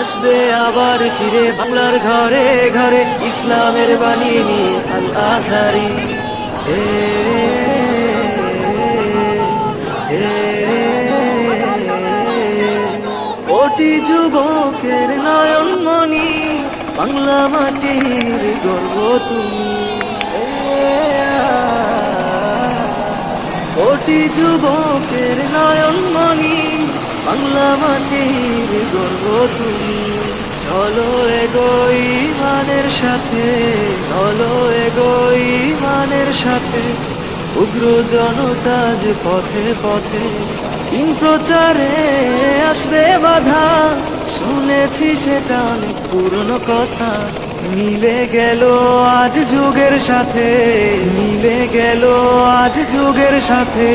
আসবে আবার ফিরে বাংলার ঘরে ঘরে ইসলামের বাণী নিয়ে আল হে, কোটি যুবকের নয়ন মনি বাংলা মাটির গর্ব তুমি। কোটি যুবকের বাংলা মাটির গর্ব তুমি। চলো এগোই মানের সাথে, চলো এগোই মানের সাথে। উগ্র জনতা যে পথে পথে, কিং প্রচারে আসবে বাধা। শুনেছি সেটা অনেক পুরনো কথা। মিলে গেল আজ যুগের সাথে, মিলে গেল আজ যুগের সাথে।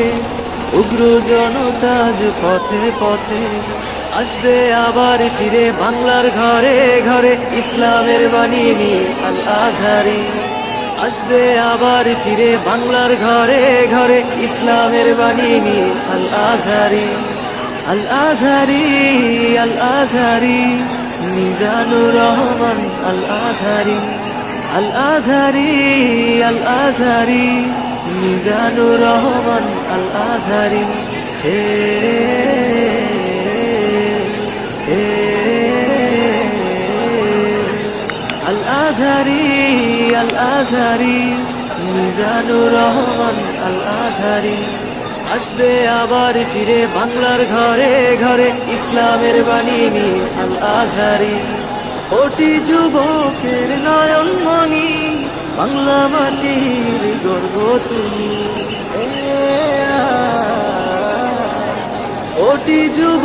উগ্র জনতা পথে পথে আসবে আবার ফিরে বাংলার ঘরে ঘরে ইসলামের বাণী নিয়ে আসবে আবার ফিরে বাংলার ঘরে ঘরে ইসলামের বাণী নিয়ে আল আজহারি আল আজহারি আল আজহারি রহমান আল আজহারি আল আজহারি আল আজহারি মিজানুর রহমান আল আজহারি হে আল আজহারি আল আজহারি মিজানুর রহমান আল আজহারি আসবে আবার ফিরে বাংলার ঘরে ঘরে ইসলামের বাণী নিয়ে আল আজহারি কোটি যুবকের নয়ন মনি বাংলা মাটির গর্ব তুমি? ওটি যুব